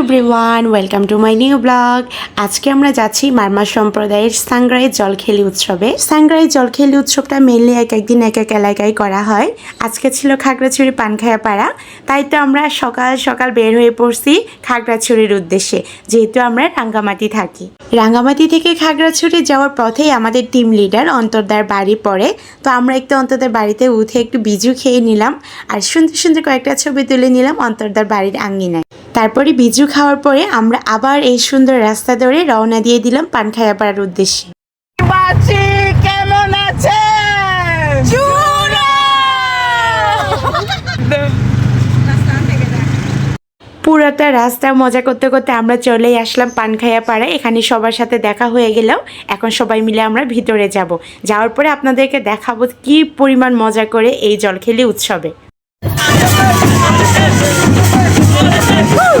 Everyone welcome to my new blog আজকে আমরা যাচ্ছি মারমা সম্প্রদায়ের সাংগ্রাই জলখেলি উৎসবে। সাংগ্রাই জলখেলি উৎসবটা মেনলি এক একদিন এক এক এলাকায় করা হয়। আজকে ছিল খাগড়াছড়ি পানখায়া পাড়া তাই তো আমরা সকাল সকাল বের হয়ে পড়ছি খাগড়াছড়ির উদ্দেশ্যে, যেহেতু আমরা রাঙ্গামাটি থাকি। রাঙ্গামাটি থেকে খাগড়াছড়ি যাওয়ার পথেই আমাদের টিম লিডার অন্তর্দার বাড়ি পড়ে। তো আমরা একটু অন্তর্দার বাড়িতে উঠে একটু বিজু খেয়ে নিলাম। আর সুন্দর সুন্দর কয়েকটা ছবি তুলে নিলাম অন্তর্দার বাড়ির আঙ্গিনায়। তারপরে বিজু খাওয়ার পরে আমরা আবার এই সুন্দর রাস্তা ধরে রওনা দিয়ে দিলাম পানখায়া পাড়ার উদ্দেশ্যে। কেমন আছে? পুরোটা রাস্তা মজা করতে করতে আমরা চলেই আসলাম পানখাইয়া পাড়ায়। এখানে সবার সাথে দেখা হয়ে গেলেও এখন সবাই মিলে আমরা ভিতরে যাব। যাওয়ার পরে আপনাদেরকে দেখাবো কি পরিমাণ মজা করে এই জলখেলি উৎসবে। Woo!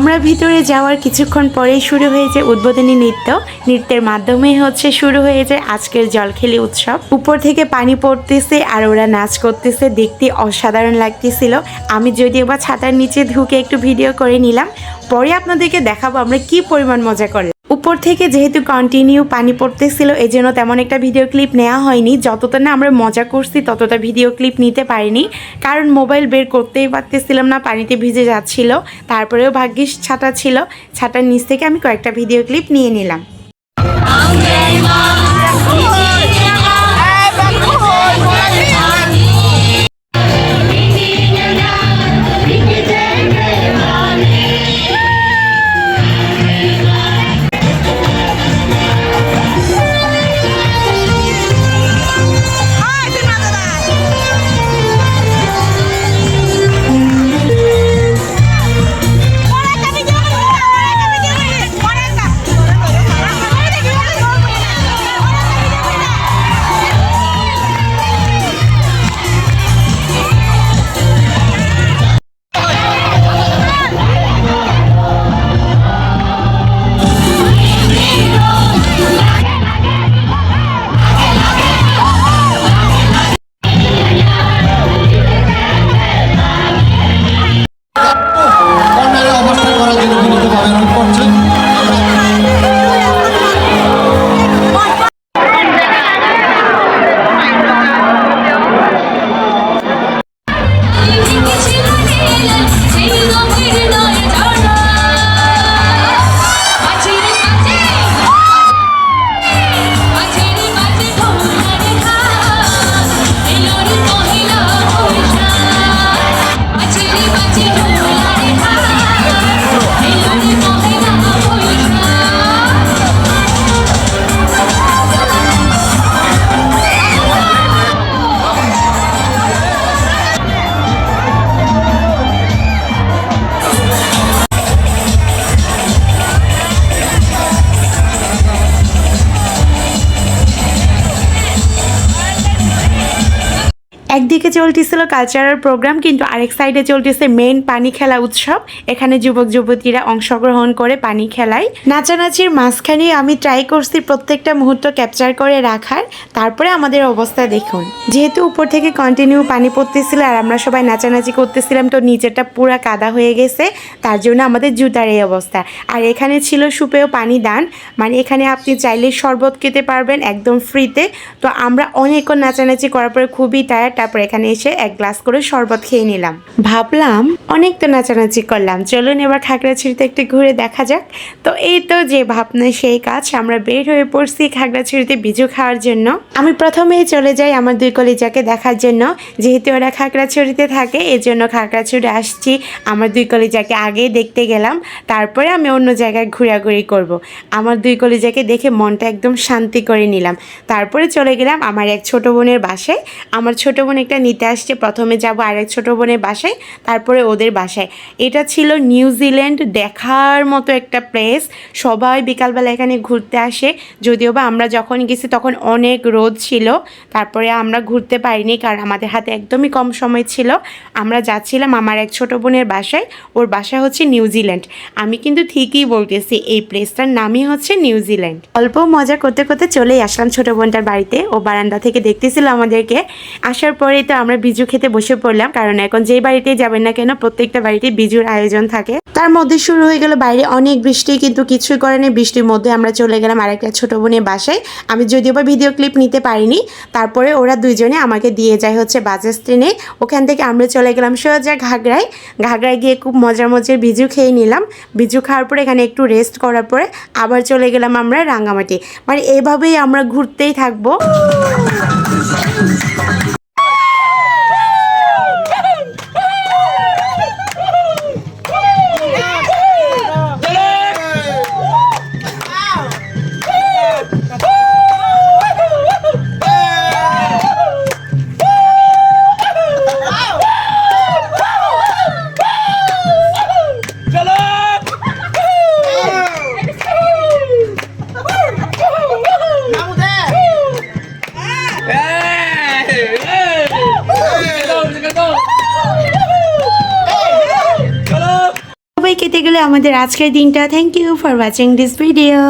আমরা ভিতরে যাওয়ার কিছুক্ষণ পরেই শুরু হয়েছে উদ্বোধনী নৃত্য। নৃত্যের মাধ্যমে হচ্ছে শুরু হয়ে যায় আজকের জলখেলি উৎসব। উপর থেকে পানি পড়তেছে আর ওরা নাচ করতেছে, দেখতে অসাধারণ লাগতেছিল। আমি যদিও বা ছাতার নিচে ঢুকে একটু ভিডিও করে নিলাম। পরে আপনাদেরকে দেখাবো আমরা কি পরিমাণ মজা করলাম। উপর থেকে যেহেতু কন্টিনিউ পানি পড়তেছিল এই জন্য তেমন একটা ভিডিও ক্লিপ নেওয়া হয়নি। যতটা না আমরা মজা করছি, ততটা ভিডিও ক্লিপ নিতে পারিনি। কারণ মোবাইল বের করতেই পারতেছিলাম না, পানিতে ভিজে যাচ্ছিল। তারপরেও ভাগ্যিস ছাতা ছিল। ছাতার নিচ থেকে আমি কয়েকটা ভিডিও ক্লিপ নিয়ে নিলাম। একদিকে চলতেছিল কালচারাল প্রোগ্রাম কিন্তু আরেক সাইডে চলতেছে মেন পানি খেলা উৎসব। এখানে যুবক যুবতীরা অংশগ্রহণ করে পানি খেলায়। নাচানাচির মাঝখানে আমি ট্রাই করছি প্রত্যেকটা মুহূর্ত ক্যাপচার করে রাখার। তারপরে আমাদের অবস্থা দেখুন। যেহেতু উপর থেকে কন্টিনিউ পানি পড়তেছিল আর আমরা সবাই নাচানাচি করতেছিলাম, তো নিচেরটা পুরা কাদা হয়ে গেছে। তার জন্য আমাদের জুতার এই অবস্থা। আর এখানে ছিল সুপেয় পানি দান মানে এখানে আপনি চাইলে শরবত খেতে পারবেন একদম ফ্রিতে তো আমরা অনেকক্ষণ নাচানাচি করার পরে খুবই টায়ার্ড তারপর এখানে এসে এক গ্লাস করে শরবত খেয়ে নিলাম। ভাবলাম অনেক তো নাচানাচি করলাম। চলুন এবার খাগড়াছড়িতে একটু ঘুরে দেখা যাক। তো এই তো যে ভাবনা, সেই কাজ। আমরা বের হয়ে পড়ছি খাগড়াছড়িতে বিজু খাওয়ার জন্য। আমি প্রথমেই চলে যাই আমার দুই কলিজাকে দেখার জন্য। যেহেতু ওরা খাগড়াছড়িতে থাকে এই জন্য খাগড়াছড়ি আসছি। আমার দুই কলিজাকে আগেই দেখতে গেলাম। তারপরে আমি অন্য জায়গায় ঘোরাঘুরি করব। আমার দুই কলিজাকে দেখে মনটা একদম শান্তি করে নিলাম। তারপরে চলে গেলাম আমার এক ছোট বোনের বাসায়। আমার ছোট বোন একটা নিতে আসছে, প্রথমে যাব আরেক ছোট বোনের বাসায়, তারপরে ওদের বাসায়। এটা ছিল নিউজিল্যান্ড দেখার মতো একটা প্লেস সবাই বিকালবেলা এখানে ঘুরতে আসে। যদিও বা আমরা যখন গেছি তখন অনেক রোদ ছিল, তারপরে আমরা ঘুরতে পারিনি কারণ আমাদের হাতে একদমই কম সময় ছিল। আমরা যাচ্ছিলাম আমার এক ছোট বোনের বাসায়, ওর বাসা হচ্ছে নিউজিল্যান্ড আমি কিন্তু ঠিকই বলতেছি, এই প্লেসটার নামই হচ্ছে নিউজিল্যান্ড অল্প মজা করতে করতে চলেই আসলাম ছোট বোনটার বাড়িতে। ও বারান্দা থেকে দেখতেছিল আমাদেরকে। আসার পরেই তো আমরা বিজু খেতে বসে পড়লাম, কারণ এখন যেই বাড়িতেই যাবেন না কেন প্রত্যেকটা বাড়িতে বিজুর আয়োজন থাকে। তার মধ্যে শুরু হয়ে গেল বাইরে অনেক বৃষ্টি, কিন্তু কিছুই করেনি বৃষ্টির মধ্যে আমরা চলে গেলাম আরেকটা ছোট বোনের বাসায়। আমি যদিও বা ভিডিও ক্লিপ নিতে পারিনি, তারপরে ওরা দুইজনে আমাকে দিয়ে যায় হচ্ছে বাজাজ ট্রেনে। ওখান থেকে আমরা চলে গেলাম সোজা ঘাগড়ায়। ঘাগড়ায় গিয়ে খুব মজার মজার বিজু খেয়ে নিলাম। বিজু খাওয়ার পরে এখানে একটু রেস্ট করার পরে আবার চলে গেলাম আমরা রাঙ্গামাটি। মানে এভাবেই আমরা ঘুরতেই থাকব। গেলে আমাদের আজকের দিনটা। Thank you for watching this video